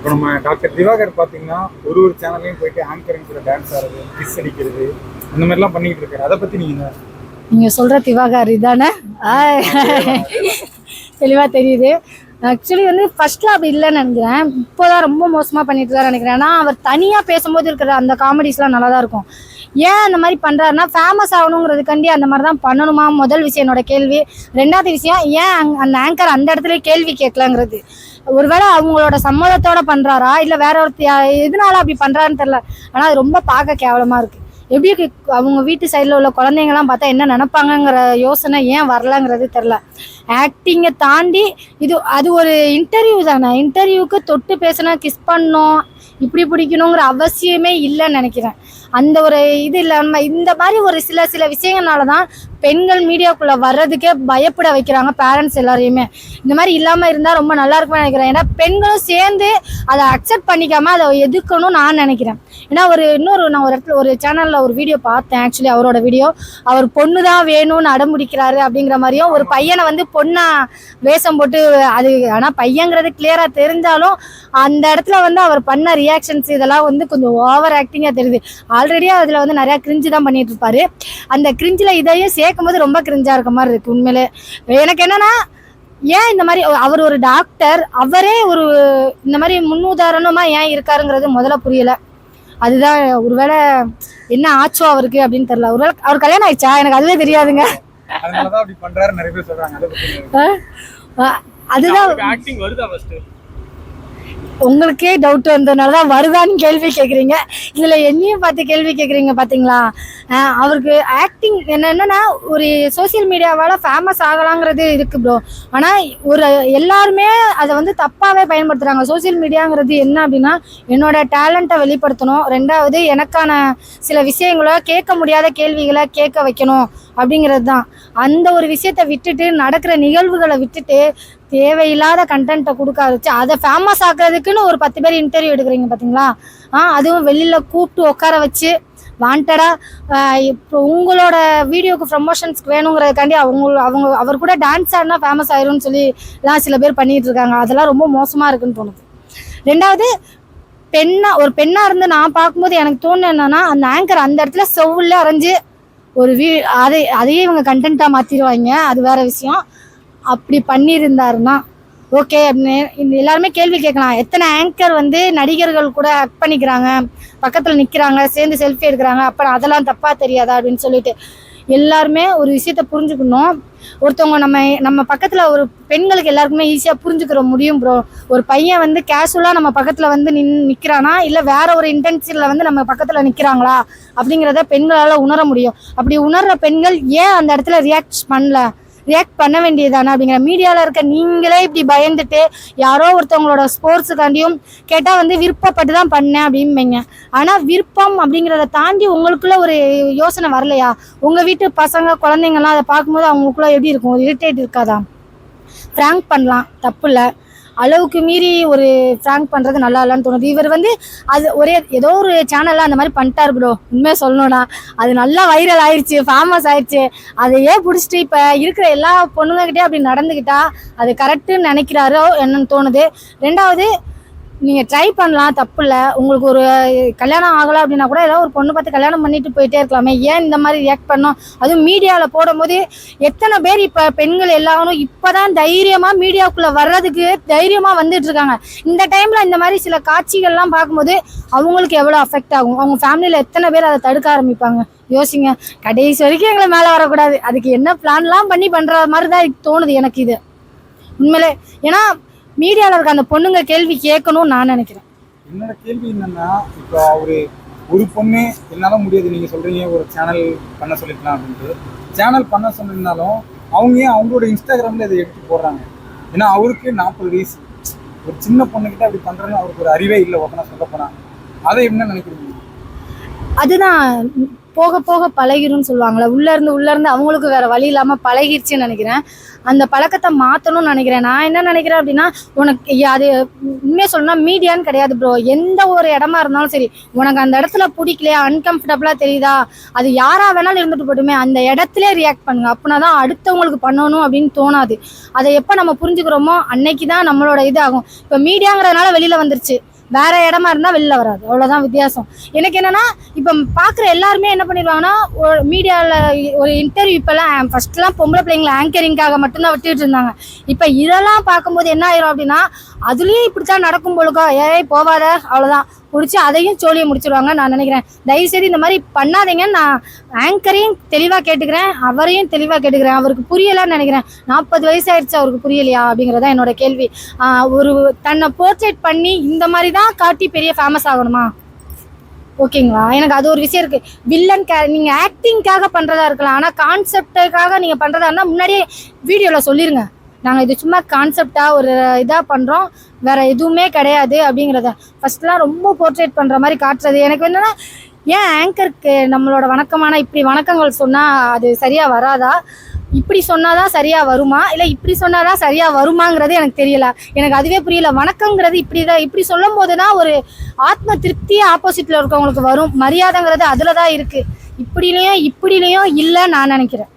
இப்போ நம்ம டாக்டர் திவாகர் பார்த்தீங்கன்னா ஒரு ஒரு சேனல்லையும் போயிட்டு ஆங்கரிங் கூட டான்ஸ் ஆடுறது கிஸ் அடிக்கிறது அந்த மாதிரிலாம் பண்ணிட்டு இருக்காரு. அதை பத்தி நீங்க என்ன? நீங்க சொல்ற திவாகர் இதானே? ஆய். தெளிவா தெரியுது. ஆக்சுவலி வந்து ஃபர்ஸ்ட்ல அப்படி இல்லைன்னு நினைக்கிறேன். இப்போதான் ரொம்ப மோசமாக பண்ணிட்டு இருக்காரு நினைக்கிறேன். ஆனால் அவர் தனியாக பேசும்போது இருக்கிற அந்த காமெடிஸ்லாம் நல்லா தான் இருக்கும். ஏன் அந்த மாதிரி பண்ணுறாருன்னா ஃபேமஸ் ஆகணுங்கிறதுக்காண்டி அந்த மாதிரி தான் பண்ணணுமா? முதல் விஷயம் என்னோட கேள்வி. ரெண்டாவது விஷயம் ஏன் அந்த ஆங்கர் அந்த இடத்துல கேள்வி கேட்கலாங்கிறது. ஒருவேளை அவங்களோட சம்மதத்தோட பண்ணுறாரா இல்லை வேற ஒருத்தர் எதனால அப்படி பண்ணுறாருன்னு தெரில ஆனால் அது ரொம்ப பார்க்க கேவலமாக இருக்கு. எப்படி அவங்க வீட்டு சைடில் உள்ள குழந்தைங்கலாம் பார்த்தா என்ன நினப்பாங்கங்கிற யோசனை ஏன் வரலங்கிறது தெரில ஆக்டிங்கை தாண்டி இது அது ஒரு இன்டர்வியூ தானே. இன்டர்வியூக்கு தொட்டு பேசினா கிஸ் பண்ணோம் இப்படி பிடிக்கணுங்கிற அவசியமே இல்லைன்னு நினைக்கிறேன். அந்த ஒரு இது இல்லாமல் இந்த மாதிரி ஒரு சில சில விஷயங்கள்னால தான் பெண்கள் மீடியாக்குள்ளே வர்றதுக்கே பயப்பட வைக்கிறாங்க பேரண்ட்ஸ் எல்லாரையுமே. இந்த மாதிரி இல்லாமல் இருந்தால் ரொம்ப நல்லா இருக்கும்னு நினைக்கிறேன். ஏன்னா பெண்களும் சேர்ந்து அதை அக்செப்ட் பண்ணிக்காமல் அதை எதுக்கணும்னு நான் நினைக்கிறேன். ஏன்னா ஒரு இன்னொரு நான் ஒரு இடத்துல ஒரு சேனலில் ஒரு வீடியோ பார்த்தேன். ஆக்சுவலி அவரோட வீடியோ அவர் பொண்ணு தான் வேணும்னு அடம்பிடிக்கிறாரு அப்படிங்கிற மாதிரியும் ஒரு பையனை வந்து பொண்ணா வேஷம் போட்டு அது ஆனால் பையங்கிறது கிளியராக தெரிஞ்சாலும் அந்த இடத்துல வந்து அவர் பண்ண ரியாக்ஷன்ஸ் இதெல்லாம் வந்து கொஞ்சம் ஓவர் ஆக்டிங்காக தெரியுது. ஆல்ரெடியே அதில் வந்து நிறையா கிரிஞ்சு தான் பண்ணிட்டு இருப்பாரு. அந்த கிரிஞ்சில் இதையும் சேர்க்கும் போது ரொம்ப கிரிஞ்சாக இருக்க மாதிரி இருக்கு உண்மையிலே. எனக்கு என்னன்னா ஏன் இந்த மாதிரி அவர் ஒரு டாக்டர் அவரே ஒரு இந்த மாதிரி முன்னுதாரணமாக ஏன் இருக்காருங்கிறது முதல்ல புரியலை. அதுதான் ஒருவேளை என்ன ஆச்சோ அவருக்கு அப்படின்னு தெரியல. ஒருவேளை அவர் கல்யாணம் ஆயிடுச்சா? எனக்கு அதுவே தெரியாதுங்க. அதுதான் உங்களுக்கே டவுட் வந்ததுனால தான் வருதான்னு கேள்வி கேட்குறீங்க இதில் என்னையும் பார்த்து கேள்வி கேட்குறீங்க பார்த்தீங்களா அவருக்கு ஆக்டிங் என்னென்னா ஒரு சோஷியல் மீடியாவால் ஃபேமஸ் ஆகலாங்கிறது இருக்குது ப்ரோ ஆனால் ஒரு எல்லாருமே அதை வந்து தப்பாகவே பயன்படுத்துகிறாங்க சோஷியல் மீடியாங்கிறது என்ன அப்படின்னா என்னோட டேலண்ட்டை வெளிப்படுத்தணும். ரெண்டாவது எனக்கான சில விஷயங்களை கேட்க முடியாத கேள்விகளை கேட்க வைக்கணும் அப்படிங்கிறது தான் அந்த ஒரு விஷயத்தை விட்டுட்டு நடக்கிற நிகழ்வுகளை விட்டுட்டு தேவையில்லாத கண்டென்ட்டை கொடுக்க ஆரம்பிச்சு அதை ஃபேமஸ் ஆக்குறதுக்குன்னு ஒரு பத்து பேர் இன்டர்வியூ எடுக்கிறீங்க பார்த்தீங்களா ஆ அதுவும் வெளியில் கூப்பிட்டு உட்கார வச்சு வாண்டடாக இப்போ உங்களோட வீடியோக்கு ப்ரமோஷன்ஸ்க்கு வேணுங்கிறதுக்காண்டி அவங்க அவங்க அவர் கூட டான்ஸ் ஆடினா ஃபேமஸ் ஆயிரும்னு சொல்லி எல்லாம் சில பேர் பண்ணிட்டு இருக்காங்க. அதெல்லாம் ரொம்ப மோசமாக இருக்குன்னு தோணுது. ரெண்டாவது பெண்ணா ஒரு பெண்ணா இருந்து நான் பார்க்கும்போது எனக்கு தோணுது என்னன்னா அந்த ஆங்கர் அந்த இடத்துல செவ்வில் அரைஞ்சு ஒரு வீ அதை அதையே இவங்க கண்டென்ட்டாக மாற்றிடுவாங்க அது வேற விஷயம். அப்படி பண்ணியிருந்தாருன்னா ஓகே அப்படின்னு இந்த எல்லாருமே கேள்வி கேட்கலாம். எத்தனை ஆங்கர் வந்து நடிகர்கள் கூட ஆக்ட் பண்ணிக்கிறாங்க பக்கத்தில் நிற்கிறாங்க சேர்ந்து செல்ஃபி எடுக்கிறாங்க அப்புறம் அதெல்லாம் தப்பாக தெரியாதா அப்படின்னு சொல்லிட்டு. எல்லாருமே ஒரு விஷயத்த புரிஞ்சுக்கணும். ஒருத்தவங்க நம்ம நம்ம பக்கத்தில் ஒரு பெண்களுக்கு எல்லாருக்குமே ஈஸியாக புரிஞ்சுக்கிற முடியும் ப்ரோ ஒரு பையன் வந்து கேஷுவலாக நம்ம பக்கத்தில் வந்து நின் நிற்கிறானா இல்லை வேற ஒரு இன்டென்சியில் வந்து நம்ம பக்கத்தில் நிற்கிறாங்களா அப்படிங்கிறத பெண்களால் உணர முடியும். அப்படி உணர்ற பெண்கள் ஏன் அந்த இடத்துல ரியாக்ட் பண்ணல? ரியாக்ட் பண்ண வேண்டியதானே அப்படிங்கிற மீடியாவில் இருக்க நீங்களே இப்படி பயந்துட்டு யாரோ ஒருத்தவங்களோட ஸ்போர்ட்ஸுக்காண்டியும் கேட்டால் வந்து விருப்பப்பட்டு தான் பண்ணேன் அப்படிம்பீங்க. ஆனால் விருப்பம் அப்படிங்கிறத தாண்டி உங்களுக்குள்ள ஒரு யோசனை வரலையா? உங்கள் வீட்டு பசங்க குழந்தைங்கள்லாம் அதை பார்க்கும்போது அவங்களுக்குள்ள எப்படி இருக்கும்? ஒரு இரிட்டேட் இருக்காதா? ஃப்ராங்க் பண்ணலாம். தப்பு இல்லை. அளவுக்கு மீறி ஒரு ஃப்ராங்க் பண்ணுறது நல்லா இல்லைன்னு தோணுது. இவர் வந்து அது ஒரே ஏதோ ஒரு சேனலில் அந்த மாதிரி பண்ணிட்டார் ப்ரோ உண்மையாக சொல்லணும்னா. அது நல்லா வைரல் ஆயிடுச்சு ஃபேமஸ் ஆயிடுச்சு அதையே பிடிச்சிட்டு இப்போ இருக்கிற எல்லா பொண்ணுங்ககிட்டே அப்படி நடந்துக்கிட்டா அது கரெக்டுன்னு நினைக்கிறாரோ என்னன்னு தோணுது. ரெண்டாவது நீங்கள் ட்ரை பண்ணலாம் தப்பு இல்லை உங்களுக்கு ஒரு கல்யாணம் ஆகலை அப்படின்னா கூட ஏதாவது ஒரு பொண்ணு பார்த்து கல்யாணம் பண்ணிட்டு போயிட்டே இருக்கலாமே. ஏன் இந்த மாதிரி ரியாக்ட் பண்ணோம்? அதுவும் மீடியாவில் போடும்போது எத்தனை பேர் இப்போ பெண்கள் எல்லாரும் இப்போ தான் தைரியமாக மீடியாவுக்குள்ளே வர்றதுக்கு தைரியமாக வந்துட்டு இருக்காங்க. இந்த டைமில் இந்த மாதிரி சில காட்சிகள்லாம் பார்க்கும்போது அவங்களுக்கு எவ்வளோ அஃபெக்ட் ஆகும்? அவங்க ஃபேமிலியில் எத்தனை பேர் அதை தடுக்க ஆரம்பிப்பாங்க? யோசிங்க. கடைசி வரைக்கும் எங்களை மேலே வரக்கூடாது. அதுக்கு என்ன பிளான்லாம் பண்ணி பண்ணுற மாதிரி தான் எனக்கு தோணுது எனக்கு இது. உண்மையிலே. ஏன்னா மீடியாவில் இருக்க அந்த பொண்ணுங்க கேள்வி கேட்கணும்னு நான் நினைக்கிறேன். என்னோட கேள்வி என்னன்னா இப்போ அவரு ஒரு பொண்ணு என்னால முடியாது நீங்க சொல்றீங்க ஒரு சேனல் பண்ண சொல்லிக்கலாம் அப்படின்ட்டு. சேனல் பண்ண சொன்னிருந்தாலும் அவங்க ஏன் அவங்களோட இன்ஸ்டாகிராம்ல இதை எடுத்து போடுறாங்க? ஏன்னா அவருக்கு நாற்பது வயசு. ஒரு சின்ன பொண்ணுகிட்ட அப்படி பண்றேன்னு அவருக்கு ஒரு அறிவே இல்லை ஒருத்தனா சொல்ல போனா. அதை என்ன நினைக்கிறீங்க? அதுதான் போக போக பழகிரும்னு சொல்லுவாங்களே உள்ளேருந்து உள்ளேருந்து அவங்களுக்கு வேற வழி இல்லாமல் பழகிருச்சுன்னு நினைக்கிறேன். அந்த பழக்கத்தை மாற்றணும்னு நினைக்கிறேன். நான் என்ன நினைக்கிறேன் அப்படின்னா உனக்கு அது உண்மையை சொல்லணும்னா மீடியான்னு கிடையாது ப்ரோ எந்த ஒரு இடமா இருந்தாலும் சரி உனக்கு அந்த இடத்துல பிடிக்கலையா அன்கம்ஃபர்டபுளாக தெரியுதா அது யாராக வேணாலும் இருந்துட்டு போட்டுமே அந்த இடத்துல ரியாக்ட் பண்ணுங்க. அப்படின்னா தான் அடுத்தவங்களுக்கு பண்ணணும் அப்படின்னு தோணாது. அதை எப்போ நம்ம புரிஞ்சுக்கிறோமோ அன்னைக்கு தான் நம்மளோட இது ஆகும். இப்போ மீடியாங்கிறதுனால வெளியில் வந்துருச்சு. வேற இடமா இருந்தா வெளில வராது. அவ்வளவுதான் வித்தியாசம். எனக்கு என்னன்னா இப்போ பார்க்குற எல்லாருமே என்ன பண்ணிடுவாங்கன்னா ஒரு மீடியாவில் ஒரு இன்டர்வியூ இப்போல்லாம் ஃபர்ஸ்ட்லாம் பொம்பளை பிள்ளைங்களை ஆங்கரிங்காக மட்டும்தான் விட்டுட்டு இருந்தாங்க. இப்போ இதெல்லாம் பார்க்கும்போது என்ன ஆயிரும் அப்படின்னா அதுலேயும் இப்படித்தான் நடக்கும் பொழுக்கோ ஏய் போவாத அவ்வளோதான் பிடிச்சி அதையும் சோழியை முடிச்சிருவாங்க நான் நினைக்கிறேன். தயவுசெய்து இந்த மாதிரி பண்ணாதீங்கன்னு நான் ஆங்கரையும் தெளிவாக கேட்டுக்கிறேன். அவரையும் தெளிவாக கேட்டுக்கிறேன். அவருக்கு புரியலான்னு நினைக்கிறேன். நாற்பது வயசு ஆயிடுச்சு அவருக்கு புரியலையா அப்படிங்கிறதா என்னோட கேள்வி. ஒரு தன்னை போர்ட்ரேட் பண்ணி இந்த மாதிரி தான் காட்டி பெரிய ஃபேமஸ் ஆகணுமா? ஓகேங்களா? எனக்கு அது ஒரு விஷயம் இருக்கு. வில்லன் கே நீங்க ஆக்டிங்காக பண்றதா இருக்கலாம். ஆனா கான்செப்டுக்காக நீங்க பண்றதா இருந்தா முன்னாடியே வீடியோல சொல்லிருங்க. நாங்கள் இது சும்மா கான்செப்டாக ஒரு இதாக பண்ணுறோம் வேற எதுவுமே கிடையாது அப்படிங்கிறத. ஃபர்ஸ்ட்லாம் ரொம்ப போர்ட்ரேட் பண்ணுற மாதிரி காட்டுறது. எனக்கு என்னென்னா ஏன் ஆங்கருக்கு நம்மளோட வணக்கமான இப்படி வணக்கங்கள் சொன்னால் அது சரியாக வராதா? இப்படி சொன்னால் தான் சரியாக வருமா? இல்லை இப்படி சொன்னால் தான் சரியாக வருமாங்கிறது எனக்கு தெரியல. எனக்கு அதுவே புரியல. வணக்கங்கிறது இப்படி தான் இப்படி சொல்லும் போதுதான் ஒரு ஆத்ம திருப்தியே ஆப்போசிட்டில் இருக்கவங்களுக்கு வரும். மரியாதைங்கிறது அதில் தான் இருக்குது இப்படிலேயும் இப்படிலேயும் இல்லை நான் நினைக்கிறேன்.